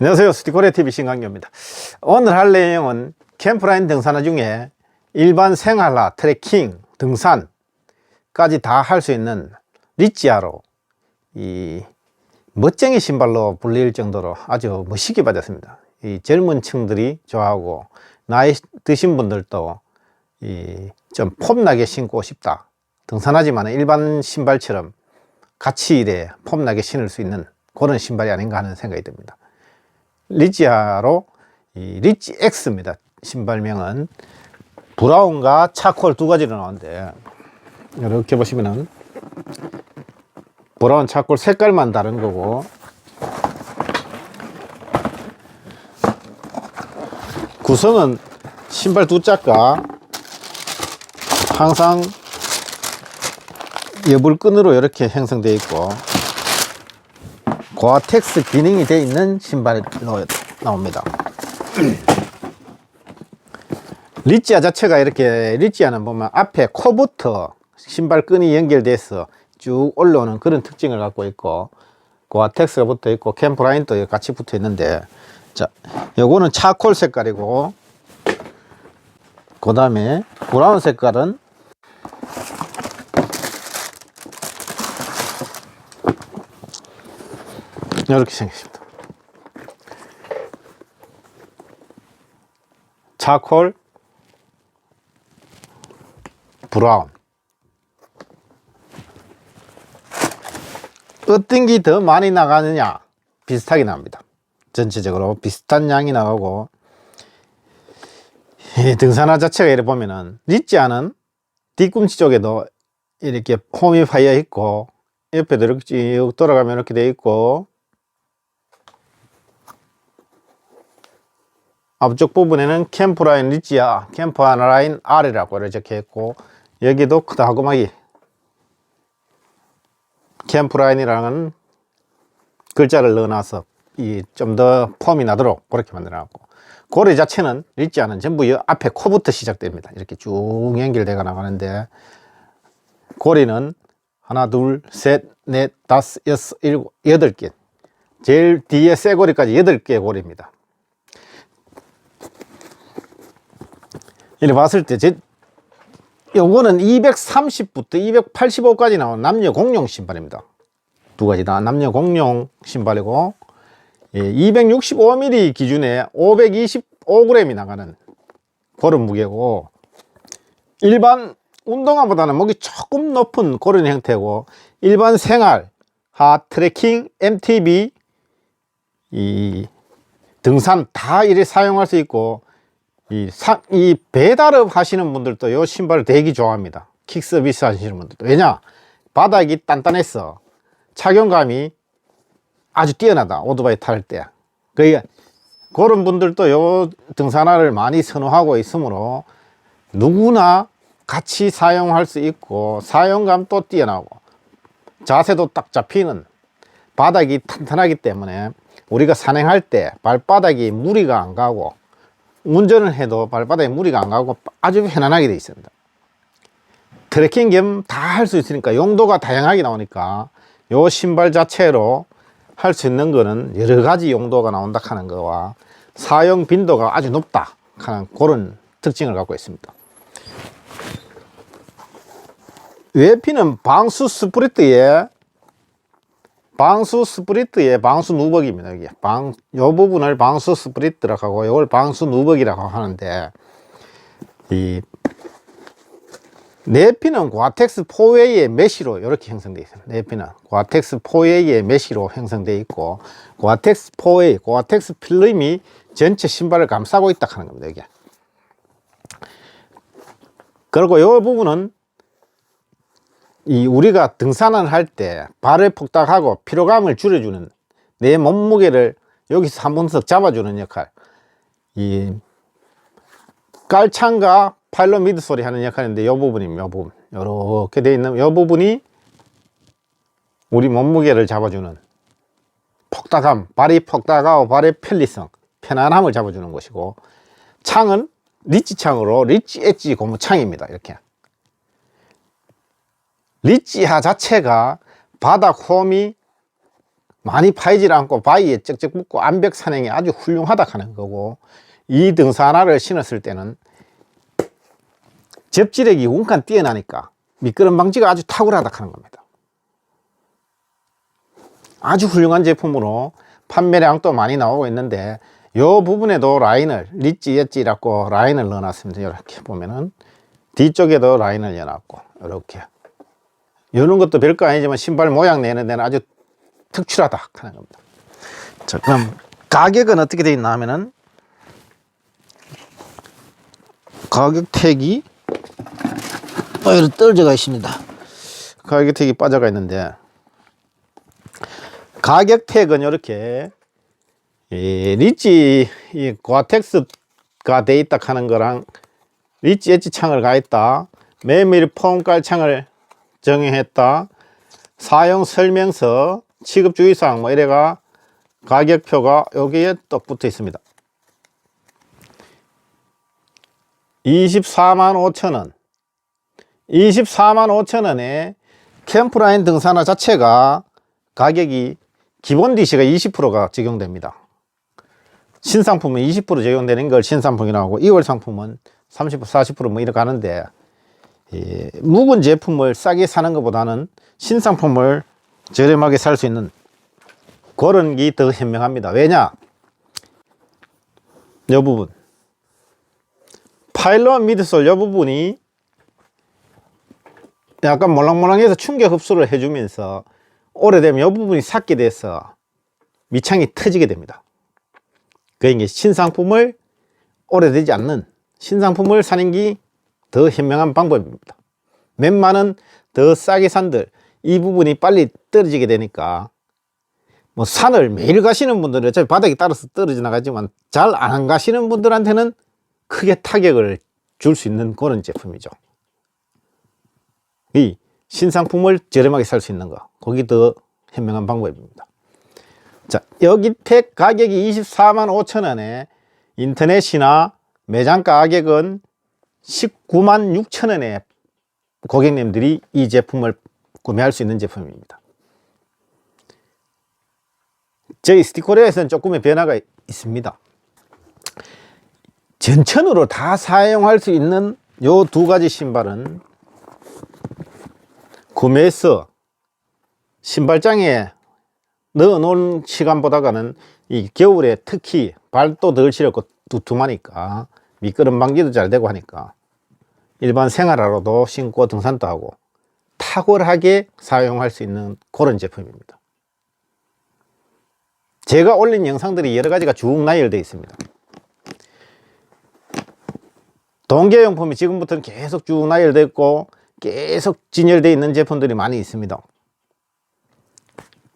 안녕하세요. 스티코레TV 신강규입니다. 오늘 할 내용은 캠프라인 등산화 중에 일반 생활화, 트레킹, 등산까지 다 할 수 있는 리치아로 이 멋쟁이 신발로 불릴 정도로 아주 멋있게 받았습니다. 이 젊은 층들이 좋아하고 나이 드신 분들도 이 좀 폼나게 신고 싶다. 등산하지만 일반 신발처럼 같이 이래 폼나게 신을 수 있는 그런 신발이 아닌가 하는 생각이 듭니다. 리치아로 이 리치 X입니다. 신발명은 브라운과 차콜 두 가지로 나오는데 이렇게 보시면은 브라운 차콜 색깔만 다른 거고 구성은 신발 두 짝과 항상 여불끈으로 이렇게 형성되어 있고 고아텍스 기능이 되어 있는 신발로 나옵니다. 리치아 자체가 이렇게 리치아는 보면 앞에 코부터 신발끈이 연결돼서 쭉 올라오는 그런 특징을 갖고 있고 고아텍스가 붙어 있고 캠프라인도 같이 붙어 있는데 자 요거는 차콜 색깔이고 그 다음에 브라운 색깔은 이렇게 생겼습니다. 차콜, 브라운. 어떤 게 더 많이 나가느냐? 비슷하게 나옵니다. 전체적으로 비슷한 양이 나가고, 이 등산화 자체가 이렇게 보면은, 리치아는 뒤꿈치 쪽에도 이렇게 홈이 파여 있고, 옆에도 이렇게 쭉 돌아가면 이렇게 돼 있고, 앞쪽 부분에는 캠프 라인 리치아, 캠프 라인 R이라고 이렇게 적혀 있고 여기도 크다고막이 캠프 라인이라는 글자를 넣어놔서 이 좀 더 폼이 나도록 그렇게 만들어놨고 고리 자체는 리치아는 전부 이 앞에 코부터 시작됩니다. 이렇게 쭉 연결돼가 나가는데 고리는 하나, 둘, 셋, 넷, 다섯, 여섯, 일곱, 여덟 개. 제일 뒤에 쇠고리까지 여덟 개 고리입니다. 이렇게 봤을 때, 제, 요거는 230부터 285까지 나온 남녀 공용 신발입니다. 두 가지 다 남녀 공용 신발이고, 예, 265mm 기준에 525g이 나가는 그런 무게고, 일반 운동화보다는 목이 조금 높은 그런 형태고, 일반 생활, 하, 트레킹, MTB, 이 등산 다 이래 사용할 수 있고, 이, 사, 이 배달업 하시는 분들도 이 신발을 되게 좋아합니다. 킥 서비스 하시는 분들도. 왜냐? 바닥이 단단해서 착용감이 아주 뛰어나다. 오토바이 탈 때. 그게 그런 분들도 요 등산화를 많이 선호하고 있으므로 누구나 같이 사용할 수 있고 사용감도 뛰어나고 자세도 딱 잡히는 바닥이 탄탄하기 때문에 우리가 산행할 때 발바닥이 무리가 안 가고 운전을 해도 발바닥에 무리가 안 가고 아주 편안하게 되어 있습니다. 트레킹 겸 다 할 수 있으니까 용도가 다양하게 나오니까 요 신발 자체로 할 수 있는 거는 여러 가지 용도가 나온다 하는 거와 사용 빈도가 아주 높다 하는 그런 특징을 갖고 있습니다. 외피는 방수 스프리트에 방수 스프리트의 방수 누벅입니다. 여기 방, 요 부분을 방수 스프리트라고 하고, 이걸 방수 누벅이라고 하는데, 이, 내피는 과텍스 포웨이의 메시로 이렇게 형성되어 있습니다. 내피는 과텍스 포웨이의 메시로 형성되어 있고, 과텍스 포웨이, 과텍스 필름이 전체 신발을 감싸고 있다 하는 겁니다. 이게. 그리고 이 부분은 이 우리가 등산을 할 때 발을 폭닥하고 피로감을 줄여주는 내 몸무게를 여기서 한 번씩 잡아주는 역할. 이 깔창과 팔로 미드 소리 하는 역할인데 이 부분입니다. 이 부분. 이렇게 되어 있는 이 부분이 우리 몸무게를 잡아주는 폭닥함, 발이 폭닥하고 발의 편리성, 편안함을 잡아주는 것이고 창은 리치 창으로 리치 엣지 고무 창입니다. 이렇게. 리치하 자체가 바닥 홈이 많이 파이질 않고 바위에 쩍쩍 붙고 암벽 산행이 아주 훌륭하다 하는 거고 이 등산 하나를 신었을 때는 접지력이 운칸 뛰어나니까 미끄럼 방지가 아주 탁월하다 하는 겁니다. 아주 훌륭한 제품으로 판매량도 많이 나오고 있는데 이 부분에도 라인을 리찌 엣지라고 라인을 넣어놨습니다. 이렇게 보면은 뒤쪽에도 라인을 넣어놨고 이렇게 이런 것도 별거 아니지만 신발 모양 내는 데는 아주 특출하다 하는 겁니다. 자 그럼 가격은 어떻게 되어 있나 하면은 가격 택이 어, 이렇게 떨어져가 있습니다. 가격 택이 빠져가 있는데 가격 택은 이렇게 이 리치 이 고아텍스가 돼 있다 하는 거랑 리치 엣지 창을 가했다 메밀 폼 깔창을 정형했다. 사용 설명서 취급 주의사항 뭐 이래가 가격표가 여기에 또 붙어 있습니다. 24만 5천 원. 24만 5천 원에 캠프라인 등산화 자체가 가격이 기본 DC가 20%가 적용됩니다. 신상품은 20% 적용되는 걸 신상품이라고 하고 2월 상품은 30% 40%뭐 이렇게 가는데 이 묵은 제품을 싸게 사는 것보다는 신상품을 저렴하게 살 수 있는 그런 게 더 현명합니다. 왜냐? 이 부분 파일럿 미드솔 이 부분이 약간 몰랑몰랑해서 충격 흡수를 해주면서 오래되면 이 부분이 삭게 돼서 밑창이 터지게 됩니다. 이제 신상품을 오래되지 않는 신상품을 사는 게 더 현명한 방법입니다. 몇만원 더 싸게 산들 이 부분이 빨리 떨어지게 되니까 뭐 산을 매일 가시는 분들은 어차피 바닥에 따라서 떨어져 나가지만 잘 안 가시는 분들한테는 크게 타격을 줄 수 있는 그런 제품이죠. 이 신상품을 저렴하게 살 수 있는 거 거기 더 현명한 방법입니다 자 여기 택 가격이 24만 5천 원에 인터넷이나 매장 가격은 19만 6천 원에 고객님들이 이 제품을 구매할 수 있는 제품입니다. 저희 스티커리에서는 조금의 변화가 있습니다. 전천으로 다 사용할 수 있는 요 두 가지 신발은 구매해서 신발장에 넣어 놓은 시간보다가는 이 겨울에 특히 발도 덜 시렵고 두툼하니까 미끄럼 방지도 잘 되고 하니까 일반 생활화로도 신고 등산도 하고 탁월하게 사용할 수 있는 그런 제품입니다. 제가 올린 영상들이 여러 가지가 쭉 나열되어 있습니다. 동계용품이 지금부터는 계속 쭉 나열되어 있고 계속 진열되어 있는 제품들이 많이 있습니다.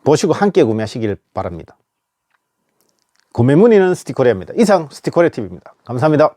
보시고 함께 구매하시길 바랍니다. 구매 문의는 스티커리아입니다. 이상 스티커리아 TV입니다. 감사합니다.